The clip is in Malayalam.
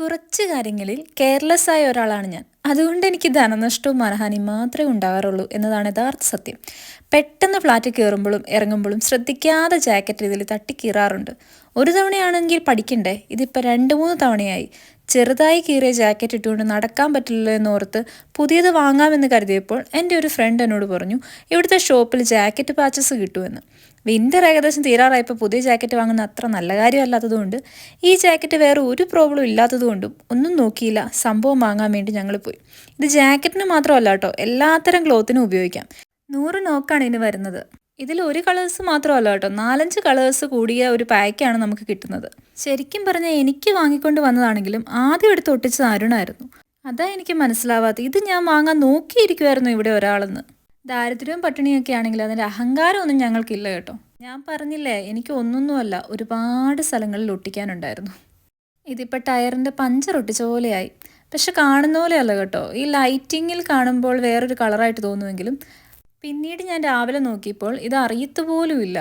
കുറച്ച് കാര്യങ്ങളിൽ കെയർലെസ് ആയ ഒരാളാണ് ഞാൻ. അതുകൊണ്ട് എനിക്ക് ധനനഷ്ടവും മനഹാനിയും മാത്രമേ ഉണ്ടാകാറുള്ളൂ എന്നതാണ് യഥാർത്ഥ സത്യം. പെട്ടെന്ന് ഫ്ലാറ്റിൽ കയറുമ്പോഴും ഇറങ്ങുമ്പോഴും ശ്രദ്ധിക്കാതെ ജാക്കറ്റ് ഇതിൽ തട്ടി കീറാറുണ്ട് ഒരു തവണയാണെങ്കിൽ പഠിക്കണ്ടേ? ഇതിപ്പോൾ രണ്ട് മൂന്ന് തവണയായി. ചെറുതായി കീറിയ ജാക്കറ്റ് ഇട്ടുകൊണ്ട് നടക്കാൻ പറ്റില്ലല്ലോ എന്നോർത്ത് പുതിയത് വാങ്ങാമെന്ന് കരുതിയപ്പോൾ എന്റെ ഒരു ഫ്രണ്ട് എന്നോട് പറഞ്ഞു ഇവിടുത്തെ ഷോപ്പിൽ ജാക്കറ്റ് പാച്ചസ് കിട്ടുമെന്ന്. വിന്റർ ഏകദേശം തീരാറായപ്പോൾ പുതിയ ജാക്കറ്റ് വാങ്ങുന്ന അത്ര നല്ല കാര്യമല്ലാത്തതുകൊണ്ട് ഈ ജാക്കറ്റ് വേറെ ഒരു പ്രോബ്ലം ഇല്ലാത്തതുകൊണ്ടും ഒന്നും നോക്കിയില്ല. സംഭവം വാങ്ങാൻ വേണ്ടി ഞങ്ങൾ പോയി. ഇത് ജാക്കറ്റിന് മാത്രമല്ല കേട്ടോ എല്ലാത്തരം ക്ലോത്തിനും ഉപയോഗിക്കാം. നൂറ് നോക്കാണ് ഇനി വരുന്നത്. ഇതിൽ ഒരു കളേഴ്സ് മാത്രമല്ല കേട്ടോ. നാലഞ്ച് കളേഴ്സ് കൂടിയ ഒരു പാക്കാണ് നമുക്ക് കിട്ടുന്നത്. ശരിക്കും പറഞ്ഞാൽ എനിക്ക് വാങ്ങിക്കൊണ്ട് വന്നതാണെങ്കിലും ആദ്യം എടുത്ത് ഒട്ടിച്ചത് അരുണായിരുന്നു. അതാ എനിക്ക് മനസ്സിലാവാത്ത ഇത് ഞാൻ വാങ്ങാൻ നോക്കിയിരിക്കുമായിരുന്നു ഇവിടെ ഒരാളെന്ന്. ദാരിദ്ര്യവും പട്ടിണിയൊക്കെ ആണെങ്കിൽ അതിന്റെ അഹങ്കാരമൊന്നും ഞങ്ങൾക്കില്ല കേട്ടോ. ഞാൻ പറഞ്ഞില്ലേ എനിക്ക് ഒന്നൊന്നുമല്ല ഒരുപാട് സ്ഥലങ്ങളിൽ ഒട്ടിക്കാനുണ്ടായിരുന്നു. ഇതിപ്പോൾ ടയറിന്റെ പഞ്ചർ ഒട്ടിച്ച പോലെയായി. പക്ഷെ കാണുന്ന പോലെയല്ല കേട്ടോ. ഈ ലൈറ്റിങ്ങിൽ കാണുമ്പോൾ വേറൊരു കളറായിട്ട് തോന്നുമെങ്കിലും പിന്നീട് ഞാൻ രാവിലെ നോക്കിയപ്പോൾ ഇത് അറിയത്തുപോലുമില്ല